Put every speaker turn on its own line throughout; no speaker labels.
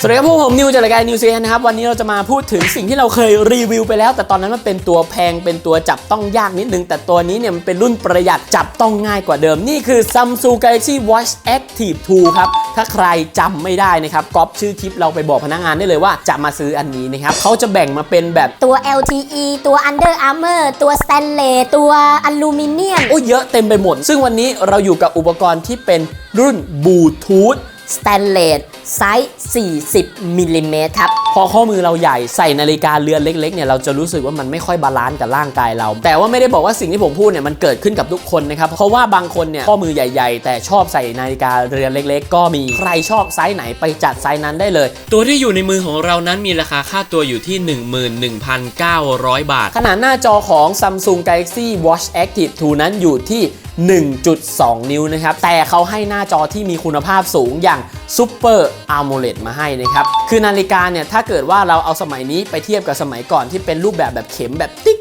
สวัสดีครับพวกผมนิวจากรายการนิวเซียนะครับวันนี้เราจะมาพูดถึงสิ่งที่เราเคยรีวิวไปแล้ว แต่ตอนนั้นมันเป็นตัวแพงเป็นตัวจับต้องยากนิดนึง แต่ตัวนี้เนี่ยมันเป็นรุ่นประหยัดจับต้องง่ายกว่าเดิมนี่คือ Samsung Galaxy Watch Active 2 ครับ ถ้าใครจำไม่ได้นะครับก๊อปชื่อคลิปเราไปบอกพนักงานได้เลยว่าจะมาซื้ออันนี้นะครับเขาจะแบ่งมาเป็นแบบ
ตัว LTE ตัว Under Armour ตัว Stanley ตัวอลูมิเนียม
โอ้เยอะเต็มไปหมด ซึ่งวันนี้เราอยู่กับอุปกรณ์ที่เป็นรุ่นบลูทูธ
สแตนเลสไซส์ 40มิลลิเมตรครับ
พอข้อมือเราใหญ่ใส่นาฬิกาเรือนเล็กๆเนี่ยเราจะรู้สึกว่ามันไม่ค่อยบาลานซ์กับร่างกายเรา แต่ว่าไม่ได้บอกว่าสิ่งที่ผมพูดเนี่ยมันเกิดขึ้นกับทุกคนนะครับเพราะว่าบางคนเนี่ยข้อมือใหญ่ ๆ แต่ชอบใส่นาฬิกาเรือนเล็ก ๆ ก็มีใครชอบไซส์ไหนไปจัดไซส์นั้นได้เลย ตัวที่อยู่ในมือของเรานั้นมีราคาค่าตัวอยู่ที่ 11,900 บาท ขนาดหน้าจอของ Samsung Galaxy Watch Active 2 นั้นอยู่ที่ 1.2 นิ้วนะครับแต่เขาให้หน้าจอที่มีคุณภาพสูงอย่าง Super AMOLED มาให้นะครับ คือนาฬิกาเนี่ย ถ้าเกิดว่าเราเอาสมัยนี้ไปเทียบกับสมัยก่อนที่เป็นรูปแบบแบบเข็มแบบติ๊ก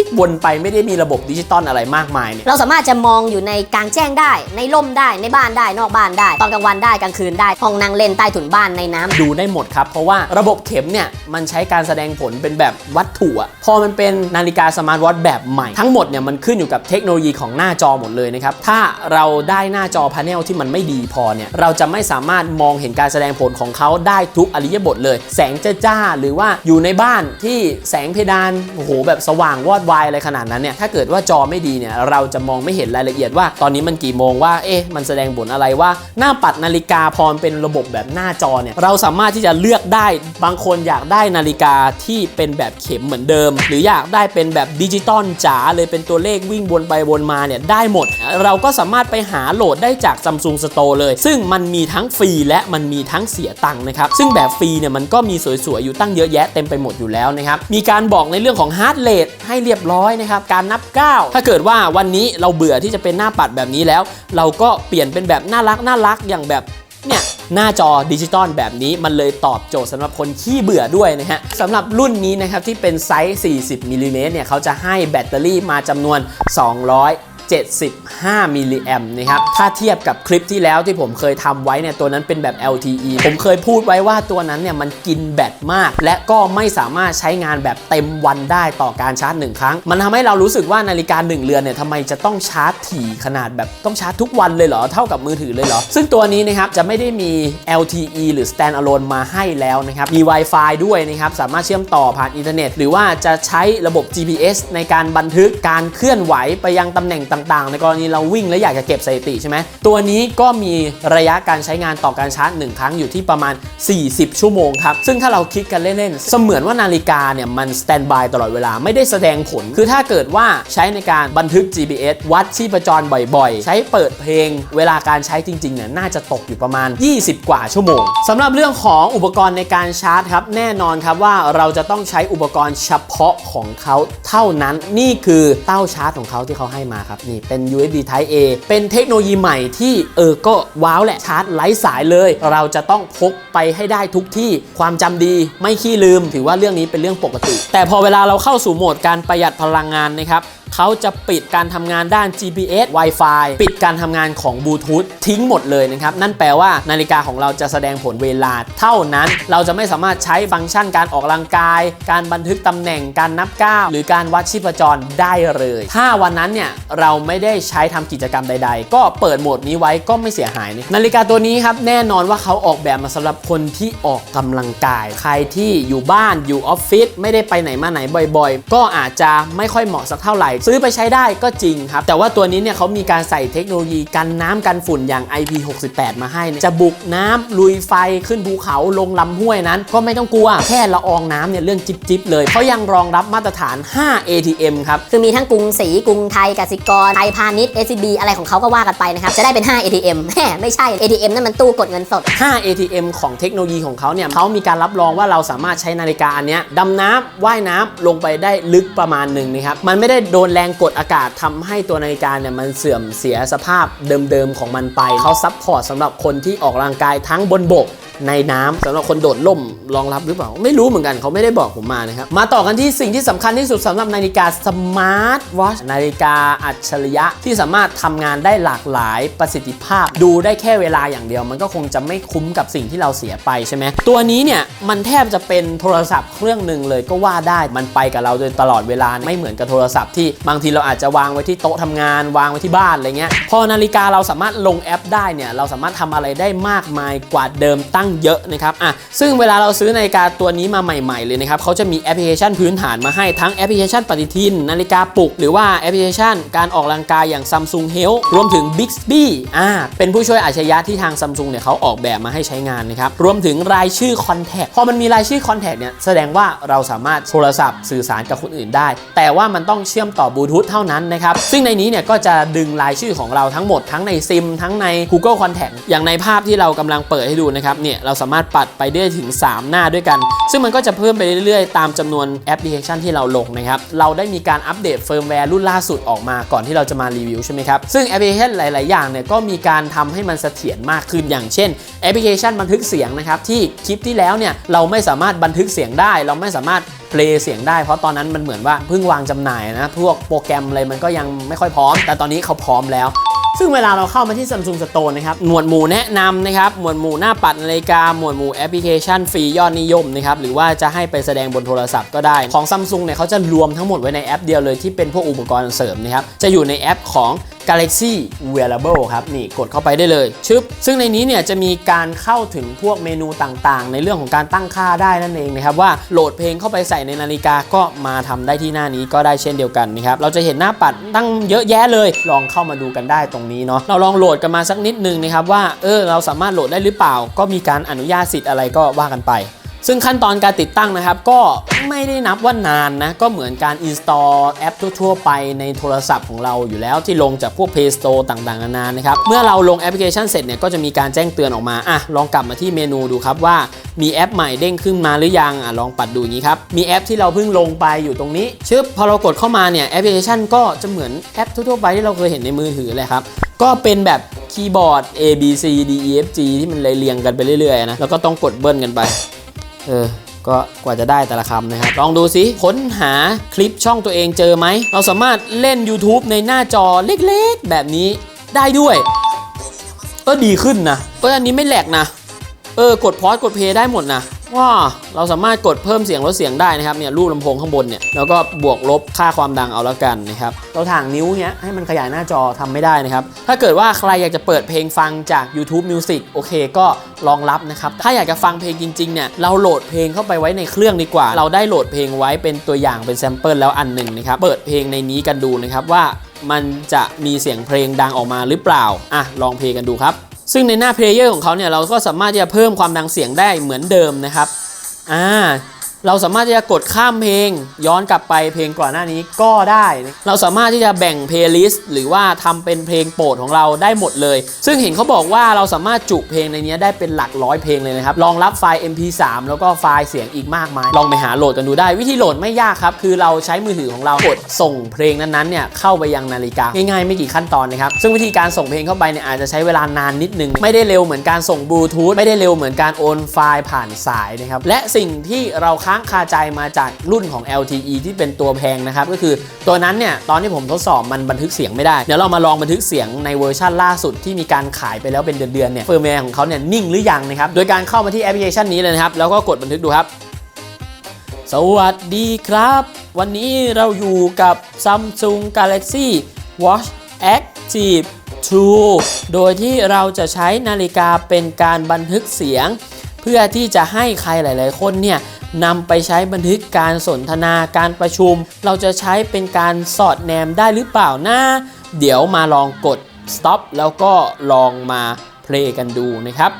ติ๊กติ๊กวนไปไม่ได้มีระบบดิจิตอลอะไรมากมายเนี่ย
เราสามารถจะมองอยู่ในกลางแจ้งได้ ในร่มได้ในบ้านได้นอกบ้านได้ ตอนกลางวันได้กลางคืนได้ห้องนั่งเล่นใต้ถุนบ้านในน้ำ
ดูได้หมดครับ เพราะว่าระบบเข็มเนี่ยมันใช้การแสดงผลเป็นแบบวัตถุอะพอมันเป็นนาฬิกาสมาร์ทวอทแบบใหม่ ทั้งหมดเนี่ยมันขึ้นอยู่กับเทคโนโลยีของหน้าจอหมดเลยนะครับถ้าเราได้หน้าจอพาเนลที่มันไม่ดีพอเนี่ยเราจะไม่สามารถมองเห็นการแสดงผลของเขาได้ทุกอริยบทเลย แสงจ้าๆหรือว่าอยู่ในบ้านที่แสงเพดานโอ้โหแบบสว่างวอดวายอะไรขนาดนั้นเนี่ยถ้าเกิดว่าจอไม่ดีเนี่ยเราจะมองไม่เห็นรายละเอียดว่า ตอนนี้มันกี่โมงว่าเอ๊ะมันแสดงผลอะไรว่าหน้าปัดนาฬิกาพอมเป็นระบบแบบหน้าจอเนี่ยเราสามารถที่จะเลือกได้บางคนอยากได้นาฬิกาที่เป็นแบบเข็มเหมือนเดิม หรืออยากได้เป็นแบบดิจิตอลจ๋าเลยเป็นตัวเลขวิ่งวนไปวนมาเนี่ยได้หมด เราก็สามารถไปหาโหลดได้จาก Samsung Store เลย ซึ่งมันมีทั้งฟรีและมันมีทั้งเสียตังค์นะครับ ซึ่งแบบฟรีเนี่ยมันก็มีสวยๆ อยู่ตั้งเยอะแยะเต็มไปหมดอยู่แล้วนะครับ มีการบอกในเรื่องของฮาร์ดเรทให้เรียบร้อยนะครับการนับก้าถ้าเกิดว่าวันนี้เราเบื่อที่จะเป็นหน้าปัดแบบนี้แล้ว เราก็เปลี่ยนเป็นแบบน่ารักน่ารักอย่างแบบเนี่ยหน้าจอดิจิตอลแบบนี้มันเลยตอบโจทย์สำหรับคนขี้เบื่อด้วยนะฮะสำหรับรุ่นนี้นะครับที่เป็นไซส์ 40มิลลิเมตรเนี่ยเขาจะให้แบตเตอรี่มาจำนวน 200 75มิลลิแอมนะครับ ถ้าเทียบกับคลิปที่แล้วที่ผมเคยทำไว้เนี่ยตัวนั้นเป็นแบบ LTE ผมเคยพูดไว้ว่าตัวนั้นเนี่ยมันกินแบตมาก และก็ไม่สามารถใช้งานแบบเต็มวันได้ต่อการชาร์จ 1 ครั้ง มันทำให้เรารู้สึกว่านาฬิกา1เรือนเนี่ยทำไมจะต้องชาร์จถี่ขนาดแบบต้องชาร์จทุกวันเลยเหรอ เท่ากับมือถือเลยเหรอ ซึ่งตัวนี้นะครับจะไม่ได้มี LTE หรือ Standalone มาให้แล้วนะครับ มี Wi-Fi ด้วยนะครับสามารถเชื่อมต่อผ่านอินเทอร์เน็ต หรือว่าจะใช้ระบบ GPS ในการบันทึกการเคลื่อนไหวไปยังตำแหน่งต่างๆ ในกรณีเราวิ่งแล้วอยากจะเก็บสถิติใช่ไหมตัวนี้ก็มีระยะการใช้งานต่อการชาร์จ 1 ครั้งอยู่ที่ประมาณ 40 ชั่วโมงครับ ซึ่งถ้าเราคิดกันเล่นๆ เสมือนว่านาฬิกาเนี่ยมันสแตนบายตลอดเวลาไม่ได้แสดงผล คือถ้าเกิดว่าใช้ในการบันทึก GPS วัดชีพจรบ่อยๆ ใช้เปิดเพลง เวลาการใช้จริงๆเนี่ยน่าจะตกอยู่ประมาณ 20 กว่าชั่วโมงสำหรับเรื่องของอุปกรณ์ในการชาร์จครับแน่นอนครับว่าเราจะต้องใช้อุปกรณ์เฉพาะของเขาเท่านั้นนี่คือเต้าชาร์จของเขาที่เขาให้มาครับนี่เป็น USB Type A เป็นเทคโนโลยีใหม่ที่เออก็ว้าวแหละชาร์จไร้สายเลย เราจะต้องพกไปให้ได้ทุกที่ความจำดีไม่ขี้ลืม ถือว่าเรื่องนี้เป็นเรื่องปกติ แต่พอเวลาเราเข้าสู่โหมดการประหยัดพลังงานนะครับ เขาจะปิดการทำงานด้าน GPS Wi-Fi ปิดการทำงานของบลูทูธทิ้งหมดเลยนะครับ นั่นแปลว่านาฬิกาของเราจะแสดงผลเวลา เท่านั้นเราจะไม่สามารถใช้ฟังก์ชันการออกกำลังกาย การบันทึกตำแหน่งการนับก้าวหรือการวัดชีพจรได้เลย ถ้าวันนั้นเนี่ยเราไม่ได้ใช้ทำกิจกรรมใด ๆ ก็เปิดโหมดนี้ไว้ก็ไม่เสียหายนะนาฬิกาตัวนี้ครับแน่นอนว่าเขาออกแบบมาสำหรับคนที่ออกกำลังกาย ใครที่อยู่บ้านอยู่ออฟฟิศไม่ได้ไปไหนมาไหนบ่อย ๆ ก็อาจจะไม่ค่อยเหมาะสักเท่าไหร่ซื้อไปใช้ได้ก็จริงครับ แต่ว่าตัวนี้เนี่ยเขามีการใส่เทคโนโลยีกันน้ำกันฝุ่นอย่าง IP68 มาให้เนี่ยจะบุกน้ำลุยไฟขึ้นภูเขาลงลำห้วยนั้น ก็ไม่ต้องกลัวแค่ละอองน้ำเนี่ยเรื่องจิบๆเลยเขายังรองรับมาตรฐาน 5 ATM ครับ
คือมีทั้งกรุงศรีกรุงไทยกสิกรไทยพาณิชย์ SCB อะไรของเขาก็ว่ากันไปนะครับ จะได้เป็น 5 ATM แหมไม่ใช่ ATM นั่นมันตู้กดเงินสด
5 ATM ของเทคโนโลยีของเขาเนี่ยเขามีการรับรองว่าเราสามารถใช้นาฬิกาอันเนี้ยดำน้ำว่ายน้ำลงไปได้ลึกประมาณหนึ่งนะครับมันไม่ได้โดนแรงกดอากาศทำให้ตัวนาฬิกาเนี่ยมันเสื่อมเสียสภาพเดิมๆของมันไป เขาซัพพอร์ตสำหรับคนที่ออกกำลังกายทั้งบนบก ในน้ำสำหรับคนโดดล่มรองรับหรือเปล่า ไม่รู้เหมือนกันเขาไม่ได้บอกผมมานะครับ มาต่อกันที่สิ่งที่สำคัญที่สุดสำหรับนาฬิกาสมาร์ทวอชนาฬิกาอัจฉริยะที่สามารถทำงานได้หลากหลายประสิทธิภาพ ดูได้แค่เวลาอย่างเดียว มันก็คงจะไม่คุ้มกับสิ่งที่เราเสียไปใช่ไหมตัวนี้เนี่ยมันแทบจะเป็นโทรศัพท์เครื่องหนึ่งเลยก็ว่าได้มันไปกับเราโดยตลอดเวลาไม่เหมือนกับโทรศัพท์ที่บางทีเราอาจจะวางไว้ที่โต๊ะทำงาน วางไว้ที่บ้านอะไรเงี้ยพอนาฬิกาเราสามารถลงแอปได้เนี่ยเราสามารถทำอะไรได้มากมายกว่าเดิมตั้งเยอะนะครับอะซึ่งเวลาเราซื้อนาฬิกาตัวนี้มาใหม่ ๆ เลยนะครับเขาจะมีแอปพลิเคชันพื้นฐานมาให้ทั้งแอปพลิเคชันปฏิทิน นาฬิกาปลุก หรือว่าแอปพลิเคชันการออกกำลังกายอย่าง Samsung Health รวมถึง Bixby อ่าเป็นผู้ช่วยอัจฉริยะที่ทาง Samsung เนี่ยเขาออกแบบมาให้ใช้งานนะครับรวมถึงรายชื่อ Contact พอมันมีรายชื่อ Contact เนี่ยแสดงว่าเราสามารถโทรศัพท์สื่อสารกับคนอื่นได้ แต่ว่ามันต้องเชื่อมต่อบลูทูธเท่านั้นนะครับซึ่งในนี้เนี่ยก็จะดึงรายชื่อของเราทั้งหมดทั้งในซิมทั้งใน Google Contact อย่างในภาพที่เรากำลังเปิดให้ดูนะครับเนี่ยเราสามารถปัดไปได้ถึง 3 หน้าด้วยกัน ซึ่งมันก็จะเพิ่มไปเรื่อยๆ ตามจำนวนแอปพลิเคชันที่เราลงนะครับเราได้มีการอัปเดตเฟิร์มแวร์รุ่นล่าสุดออกมาก่อนที่เราจะมารีวิวใช่ไหมครับซึ่งแอปพลิเคชันหลาย ๆ อย่างเนี่ยก็มีการทำให้มันเสถียรมากขึ้นอย่างเช่นแอปพลิเคชันบันทึกเสียงนะครับที่คลิปที่แล้วเนี่ยเราไม่สามารถบันทึกเสียงได้ เราไม่สามารถเพลย์เสียงได้เพราะตอนนั้นมันเหมือนว่าเพิ่งวางจำหน่ายนะพวกโปรแกรมอะไรมันก็ยังไม่ค่อยพร้อม แต่ตอนนี้เขาพร้อมแล้ว ซึ่งเวลาเราเข้ามาที่ Samsung Store นะครับ หมวดหมู่แนะนำนะครับ หมวดหมู่หน้าปัดนาฬิกา หมวดหมู่แอปพลิเคชันฟรียอดนิยมนะครับ หรือว่าจะให้ไปแสดงบนโทรศัพท์ก็ได้ ของ Samsung เนี่ยเขาจะรวมทั้งหมดไว้ในแอปเดียวเลยที่เป็นพวกอุปกรณ์เสริมนะครับ จะอยู่ในแอปของ Galaxy Wearable ครับนี่กดเข้าไปได้เลยชึบซึ่งในนี้เนี่ยจะมีการเข้าถึงพวกเมนูต่างๆ ในเรื่องของการตั้งค่าได้นั่นเองนะครับว่าโหลดเพลงเข้าไปใส่ในนาฬิกาก็มาทำได้ที่หน้านี้ก็ได้เช่นเดียวกันนะครับเราจะเห็นหน้าปัดตั้งเยอะแยะเลย ลองเข้ามาดูกันได้ตรงนี้เนาะเราลองโหลดกันมาสักนิดนึงนะครับว่าเออเราสามารถโหลดได้หรือเปล่า ก็มีการอนุญาตสิทธิ์อะไรก็ว่ากันไป ซึ่งขั้นตอนการติดตั้งนะครับ ก็ไม่ได้นับว่านานนะ ก็เหมือนการ install แอปทั่วๆ ไปในโทรศัพท์ของเราอยู่แล้วที่ลงจากพวก Play Store ต่างๆ นานานะครับ เมื่อเราลงแอปพลิเคชันเสร็จเนี่ย ก็จะมีการแจ้งเตือนออกมา อะ ลองกลับมาที่เมนูดูครับว่ามีแอปใหม่เด้งขึ้นมาหรือยัง อะ ลองปัดดูอย่างนี้ครับ มีแอปที่เราเพิ่งลงไปอยู่ตรงนี้ ชึบ พอเรากดเข้ามาเนี่ยแอปพลิเคชันก็จะเหมือนแอปทั่วๆ ไปที่เราเคยเห็นในมือถือเลยครับ ก็เป็นแบบคีย์บอร์ด A B C D E F G ที่มันเรียงกันไปเรื่อยๆนะ แล้วก็ต้องกดเบิ้ลกันไป เออก็กว่าจะได้แต่ละคำนะครับ ลองดูสิค้นหาคลิปช่องตัวเองเจอไหม เราสามารถเล่น YouTube ในหน้าจอเล็กๆ แบบนี้ได้ด้วย ก็ดีขึ้นนะเอออันนี้ไม่แหลกนะ เออกดพอสกดเพย์ได้หมดนะ ว้าเราสามารถกดเพิ่มเสียงลดเสียงได้นะครับเนี่ยรูปลำโพงข้างบนเนี่ยแล้วก็บวกลบค่าความดังเอาแล้วกันนะครับเราถ่างนิ้วเนี้ยให้มันขยายหน้าจอทำไม่ได้นะครับถ้าเกิดว่าใครอยากจะเปิดเพลงฟังจาก YouTube Music โอเคก็รองรับนะครับถ้าอยากจะฟังเพลงจริงๆเนี่ยเราโหลดเพลงเข้าไปไว้ในเครื่องดีกว่า เราได้โหลดเพลงไว้เป็นตัวอย่างเป็นแซมเปิลแล้วอันหนึ่งนะครับเปิดเพลงในนี้กันดูนะครับว่ามันจะมีเสียงเพลงดังออกมาหรือเปล่าอะลองเพลงกันดูครับ ซึ่งในหน้าเพลเยอร์ของเขาเนี่ยเราก็สามารถที่จะเพิ่มความดังเสียงได้เหมือนเดิมนะครับ อ่า เราสามารถที่จะกดข้ามเพลง ย้อนกลับไปเพลงก่อนหน้านี้ก็ได้ เราสามารถที่จะแบ่งเพลย์ลิสต์หรือว่าทำเป็นเพลงโปรดของเราได้หมดเลย ซึ่งเห็นเขาบอกว่าเราสามารถจุเพลงในนี้ได้เป็นหลักร้อยเพลงเลยนะครับรองรับไฟล์ MP3 แล้วก็ไฟล์เสียงอีกมากมาย ลองไปหาโหลดกันดูได้ วิธีโหลดไม่ยากครับ คือเราใช้มือถือของเรากดส่งเพลงนั้นๆเนี่ยเข้าไปยังนาฬิกาง่ายๆ ไม่กี่ขั้นตอนนะครับซึ่งวิธีการส่งเพลงเข้าไปเนี่ยอาจจะใช้เวลานานนิดนึงไม่ได้เร็วเหมือนการส่งบลูทูธไม่ได้เร็วเหมือนการโอนไฟล์ผ่านสายนะครับและสิ่งที่เราคางคาใจมาจากรุ่นของ LTE ที่เป็นตัวแพงนะครับ ก็คือตัวนั้นเนี่ย ตอนที่ผมทดสอบมันบันทึกเสียงไม่ได้ เดี๋ยวเรามาลองบันทึกเสียงในเวอร์ชันล่าสุดที่มีการขายไปแล้วเป็นเดือนๆเนี่ยเฟิร์มแวร์ของเขาเนี่ยนิ่งหรือยังนะครับ โดยการเข้ามาที่แอปพลิเคชันนี้เลยนะครับ แล้วก็กดบันทึกดูครับ สวัสดีครับ วันนี้เราอยู่กับ Samsung Galaxy Watch Active 2 โดยที่เราจะใช้นาฬิกาเป็นการบันทึกเสียง เพื่อที่จะให้ใครหลาย ๆ คนเนี่ย นำไปใช้บันทึกการสนทนาการประชุม เราจะใช้เป็นการสอดแนมได้หรือเปล่านะ เดี๋ยวมาลองกด stop แล้วก็ลองมาเพลงกันดูนะครับ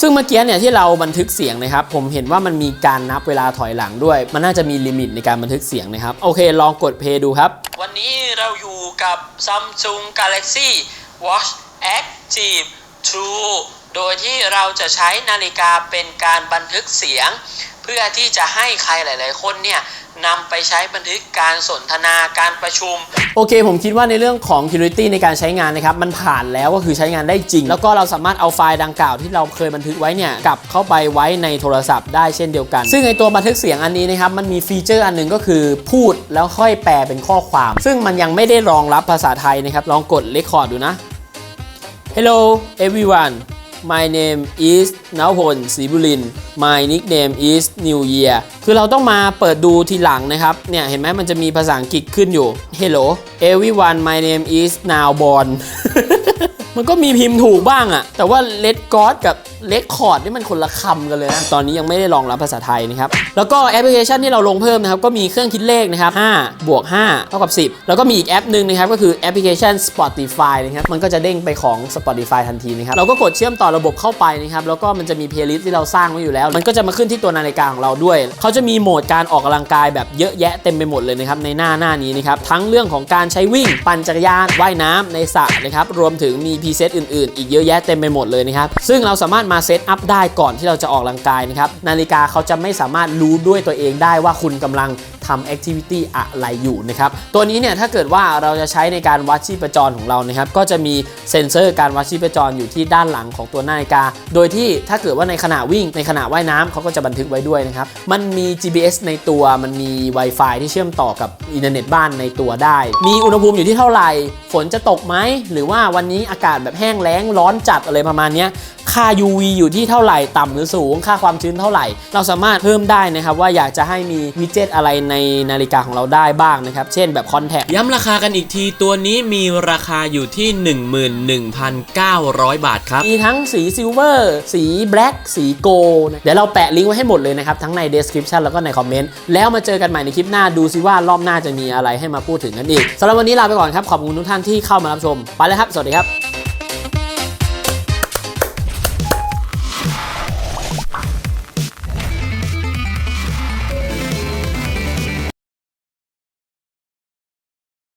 ซึ่งเมื่อกี้เนี่ยที่เราบันทึกเสียงนะครับ ผมเห็นว่ามันมีการนับเวลาถอยหลังด้วย มันน่าจะมีลิมิตในการบันทึกเสียงนะครับ โอเค ลองกดเพลย์ดูครับ วันนี้เราอยู่กับ Samsung Galaxy Watch Active 2 โดยที่เราจะใช้นาฬิกาเป็นการบันทึกเสียง เพื่อที่จะให้ใครหลาย ๆ คนเนี่ยนำไปใช้บันทึกการสนทนาการประชุม โอเค ผมคิดว่าในเรื่องของ security ในการใช้งานนะครับ มันผ่านแล้วก็คือใช้งานได้จริง แล้วก็เราสามารถเอาไฟล์ดังกล่าวที่เราเคยบันทึกไว้เนี่ย กลับเข้าไปไว้ในโทรศัพท์ได้เช่นเดียวกัน ซึ่งในตัวบันทึกเสียงอันนี้นะครับ มันมีฟีเจอร์อันหนึ่งก็คือพูดแล้วค่อยแปลเป็นข้อความ ซึ่งมันยังไม่ได้รองรับภาษาไทยนะครับลองกด record ดูนะ Hello everyone My name is นาวพลศรีบุรินทร์ My nickname is New Year คือเราต้องมาเปิดดูทีหลังนะครับ เนี่ย เห็นไหมมันจะมีภาษาอังกฤษขึ้นอยู่ Hello everyone My name is Now Born มันก็มีพิมพ์ถูกบ้างอะแต่ว่า Red God กับ Red c o r d นี่มันคนละคำกันเลยนะ ตอนนี้ยังไม่ได้รองรับภาษาไทยนะครับ แล้วก็แอปพลิเคชันที่เราลงเพิ่มนะครับ ก็มีเครื่องคิดเลขนะครับ5บวก5เท่ากับ 10 แล้วก็มีอีกแอปหนึ่งนะครับ ก็คือแอปพลิเคชัน Spotify นะครับ มันก็จะเด้งไปของ Spotify ทันทีนะครับ เราก็กดเชื่อมต่อระบบเข้าไปนะครับ แล้วก็มันจะมีเพลย์ลิสต์ที่เราสร้างไว้อยู่แล้ว มันก็จะมาขึ้นที่ตัวนาฬิกาของเราด้วย เขาจะมีโหมดการออกกำลังกายแบบเยอะแยะเต็มไปหมดเลยนะครับในหน้าหน้านี้นะครับทั้งเรื่องของการใช้วิ่งปั่นจักรยานว่ายน้ำในสระนะครับรวมถึงมีพรีเซตอื่นๆ อีกเยอะแยะเต็มไปหมดเลยนะครับซึ่งเราสามารถมาเซตอัพได้ก่อนที่เราจะออกกำลังกายนะครับนาฬิกาเขาจะไม่สามารถรู้ด้วยตัวเองได้ว่าคุณกำลัง ทำแอคทิวิตี้อะไรอยู่นะครับตัวนี้เนี่ยถ้าเกิดว่าเราจะใช้ในการวัดชีพจรของเรานะครับก็จะมีเซ็นเซอร์การวัดชีพจรอยู่ที่ด้านหลังของตัวนาฬิกา โดยที่ถ้าเกิดว่าในขณะวิ่งในขณะว่ายน้ำเขาก็จะบันทึกไว้ด้วยนะครับมันมี GPS ในตัวมันมี Wi-Fi ที่เชื่อมต่อกับอินเทอร์เน็ตบ้านในตัวได้ มีอุณหภูมิอยู่ที่เท่าไหร่ ฝนจะตกไหม หรือว่าวันนี้อากาศแบบแห้งแล้งร้อนจัดอะไรประมาณนี้ค่า UV อยู่ที่เท่าไหร่ ต่ำหรือสูง ค่าความชื้นเท่าไหร่ เราสามารถเพิ่มได้นะครับว่าอยากจะให้มีวิดเจ็ตอะไรในนาฬิกาของเราได้บ้างนะครับ เช่นแบบคอนแทคย้ำราคากันอีกทีตัวนี้มีราคาอยู่ที่ 11,900 บาทครับ มีทั้งสีซิลเวอร์สีแบล็กสีโกนะเดี๋ยวเราแปะลิงก์ไว้ให้หมดเลยนะครับ ทั้งใน description แล้วก็ในคอมเมนต์แล้วมาเจอกันใหม่ในคลิปหน้าดูซิว่ารอบหน้าจะมีอะไรให้มาพูดถึงกันอีกสำหรับวันนี้ลาไปก่อนครับขอบคุณทุกท่านที่เข้ามารับชมไปแล้วครับ สวัสดีครับ